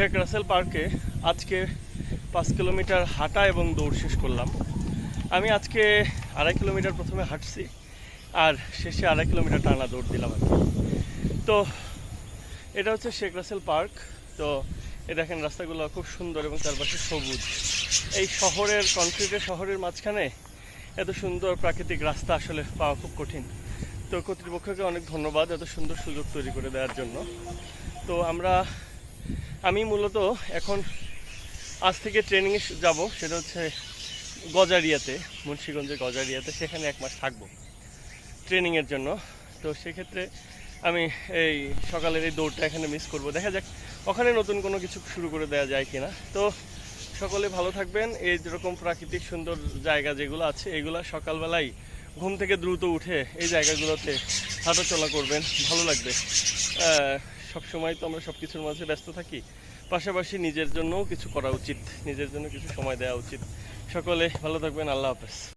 শেখ রাসেল পার্কে আজকে পাঁচ কিলোমিটার হাঁটা এবং দৌড় শেষ করলাম। আমি আজকে আড়াই কিলোমিটার প্রথমে হাঁটছি আর শেষে আড়াই কিলোমিটার টানা দৌড় দিলাম আর তো এটা হচ্ছে শেখ রাসেল পার্ক। তো এ দেখেন রাস্তাগুলো খুব সুন্দর এবং চারপাশে সবুজ। এই শহরের কনক্রিটের শহরের মাঝখানে এত সুন্দর প্রাকৃতিক রাস্তা আসলে পাওয়া খুব কঠিন। তো কর্তৃপক্ষকে অনেক ধন্যবাদ এত সুন্দর সুযোগ তৈরি করে দেওয়ার জন্য। তো আমরা আমি মূলত এখন আজ থেকে ট্রেনিংয়ে যাব, সেটা হচ্ছে গজারিয়াতে, মুন্সিগঞ্জের গজারিয়াতে, সেখানে এক মাস থাকব ট্রেনিংয়ের জন্য। তো সেক্ষেত্রে আমি এই সকালের এই দৌড়টা এখানে মিস করব। দেখা যাক, ওখানে নতুন কোনো কিছু শুরু করে দেওয়া যায় কিনা। তো সকলে ভালো থাকবেন। এই যেরকম প্রাকৃতিক সুন্দর জায়গা যেগুলো আছে, এগুলো সকালবেলায় ঘুম থেকে দ্রুত উঠে এই জায়গাগুলোতে হাঁটাচলা করবেন, ভালো লাগবে। সব সময় তো আমরা সব কিছুর মাঝে ব্যস্ত থাকি। পাশাপাশি নিজের জন্যও কিছু করা উচিত, নিজের জন্য কিছু সময় দেওয়া উচিত। সকলে ভালো থাকবেন, আল্লাহ হাফেজ।